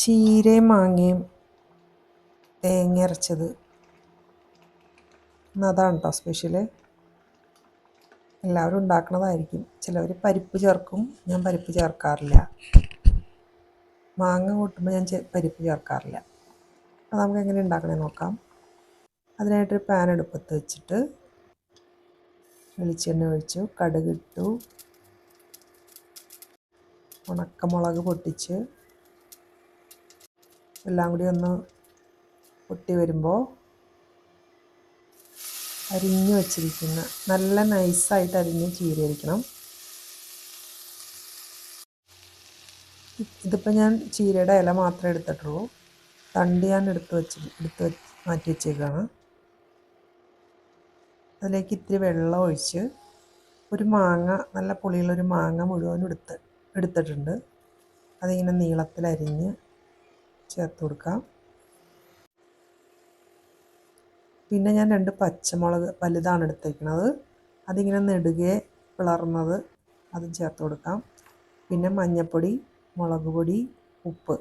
ചീരയും മാങ്ങയും തേങ്ങ അരച്ചത്. എന്നതാണ് കേട്ടോ സ്പെഷ്യൽ എല്ലാവരും ഉണ്ടാക്കുന്നതായിരിക്കും ചിലവർ പരിപ്പ് ചേർക്കും. ഞാൻ പരിപ്പ് ചേർക്കാറില്ല. മാങ്ങ കൂട്ടുമ്പോൾ ഞാൻ പരിപ്പ് ചേർക്കാറില്ല. അപ്പോൾ നമുക്ക് എങ്ങനെ ഉണ്ടാക്കണേ നോക്കാം. അതിനായിട്ടൊരു പാൻ എടുപ്പത്ത് വെച്ചിട്ട് വെളിച്ചെണ്ണ ഒഴിച്ചു കടുകിട്ടു ഉണക്കമുളക് പൊട്ടിച്ച് എല്ലാം കൂടി ഒന്ന് പൊട്ടി വരുമ്പോൾ അരിഞ്ഞു വച്ചിരിക്കുന്ന നല്ല നൈസായിട്ട് അരിഞ്ഞ് ചീരയിരിക്കണം. ഇതിപ്പോൾ ഞാൻ ചീരയുടെ ഇല മാത്രമേ എടുത്തിട്ടുള്ളൂ. തണ്ട് ഞാൻ എടുത്ത് വെച്ച് എടുത്ത് മാറ്റി വെച്ചേക്കാണ്. അതിലേക്ക് ഇത്തിരി വെള്ളം ഒഴിച്ച് ഒരു മാങ്ങ നല്ല പുളിയുള്ളൊരു മാങ്ങ മുഴുവൻ എടുത്ത് എടുത്തിട്ടുണ്ട്. അതിങ്ങനെ നീളത്തിലരിഞ്ഞ് ചേർത്ത് കൊടുക്കാം. പിന്നെ ഞാൻ രണ്ട് പച്ചമുളക് വലുതാണ് എടുത്തേക്കുന്നത് അതിങ്ങനെ നെടുകെ പിളർന്നത് അതും ചേർത്ത് കൊടുക്കാം. പിന്നെ മഞ്ഞൾപ്പൊടി മുളക് പൊടി ഉപ്പ്.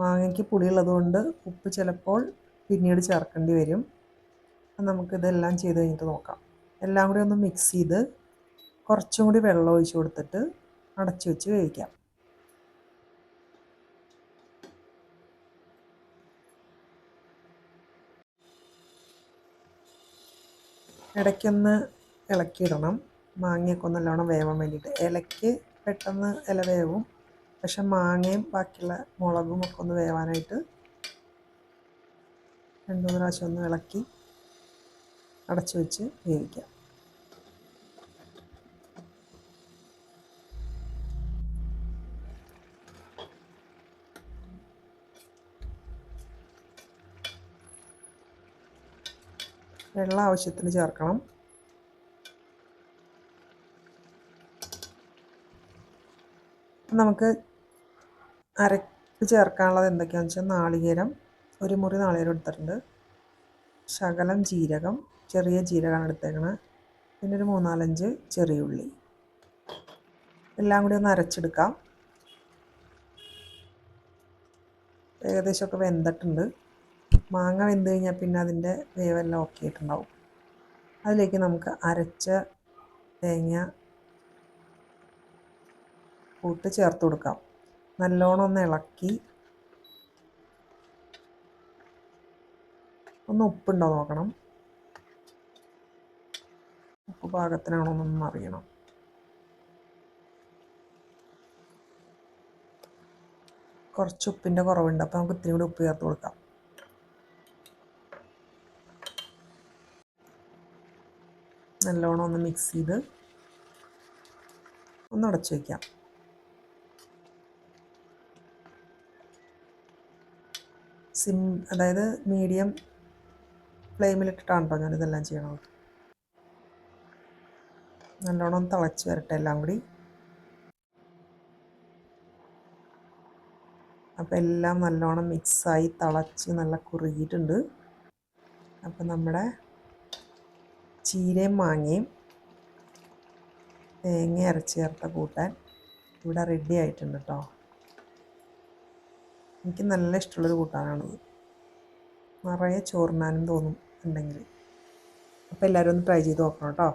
മാങ്ങയ്ക്ക് പുളിയുള്ളതുകൊണ്ട് ഉപ്പ് ചിലപ്പോൾ പിന്നീട് ചേർക്കേണ്ടി വരും. അപ്പം നമുക്കിതെല്ലാം ചെയ്ത് കഴിഞ്ഞിട്ട് നോക്കാം. എല്ലാം കൂടി ഒന്ന് മിക്സ് ചെയ്ത് കുറച്ചും കൂടി വെള്ളം ഒഴിച്ച് കൊടുത്തിട്ട് അടച്ചു വെച്ച് വേവിക്കാം. ഇടയ്ക്കൊന്ന് ഇളക്കിയിടണം. മാങ്ങയൊക്കെ ഒന്ന് നല്ലോണം വേവാൻ വേണ്ടിയിട്ട്. ഇലയ്ക്ക് പെട്ടെന്ന് ഇല വേവും. പക്ഷെ മാങ്ങയും ബാക്കിയുള്ള മുളകും ഒക്കെ ഒന്ന് വേവാനായിട്ട് രണ്ട് മൂന്ന് പ്രാവശ്യം ഒന്ന് ഇളക്കി അടച്ചു വെച്ച് വേവിക്കാം. വെള്ളം ആവശ്യത്തിന് ചേർക്കണം. നമുക്ക് അരക്ക് ചേർക്കാനുള്ളത് എന്തൊക്കെയാണെന്ന് വെച്ചാൽ നാളികേരം ഒരു മുറി നാളികേരം എടുത്തിട്ടുണ്ട്. ശകലം ജീരകം ചെറിയ ജീരകമാണ് എടുത്തേക്കണത് പിന്നെ ഒരു മൂന്നാലഞ്ച് ചെറിയ ഉള്ളി. എല്ലാം കൂടി ഒന്ന് അരച്ചെടുക്കാം. ഏകദേശമൊക്കെ വെന്തിട്ടുണ്ട്. മാങ്ങ വെന്ത് കഴിഞ്ഞാൽ പിന്നെ അതിന്റെ വേവെല്ലാം ഓക്കെ ആയിട്ടുണ്ടാവും. അതിലേക്ക് നമുക്ക് അരച്ച തേങ്ങ കൂട്ട് ചേർത്ത് കൊടുക്കാം. നല്ലോണം ഒന്ന് ഇളക്കി ഒന്ന് ഉപ്പുണ്ടോ നോക്കണം. ഉപ്പ് പാകത്തിനാണോ എന്നൊന്നും അറിയണം. കുറച്ച് ഉപ്പിന്റെ കുറവുണ്ട് അപ്പോൾ നമുക്ക് ഇത്തിരി കൂടി ഉപ്പ് ചേർത്ത് കൊടുക്കാം. നല്ലോണം ഒന്ന് മിക്സ് ചെയ്ത് ഒന്ന് അടച്ചു വയ്ക്കാം സിം അതായത് മീഡിയം ഫ്ലെയിമിലിട്ടിട്ടാണ് കേട്ടോ ഞാനിതെല്ലാം ചെയ്യണത്. നല്ലോണം തിളച്ച് വരട്ടെ എല്ലാം കൂടി. അപ്പോൾ എല്ലാം നല്ലോണം മിക്സായി തിളച്ച് നല്ല കുറുകിയിട്ടുണ്ട്. അപ്പോൾ നമ്മുടെ ചീരയും മാങ്ങയും തേങ്ങ അരച്ച് ചേർത്ത കൂട്ടാൻ ഇവിടെ റെഡി ആയിട്ടുണ്ട് കേട്ടോ എനിക്ക് നല്ല ഇഷ്ടമുള്ളൊരു കൂട്ടാനാണിത് നിറയെ ചോറിനാനും തോന്നും ഉണ്ടെങ്കിൽ. അപ്പോൾ എല്ലാവരും ഒന്ന് ട്രൈ ചെയ്ത് നോക്കണം കേട്ടോ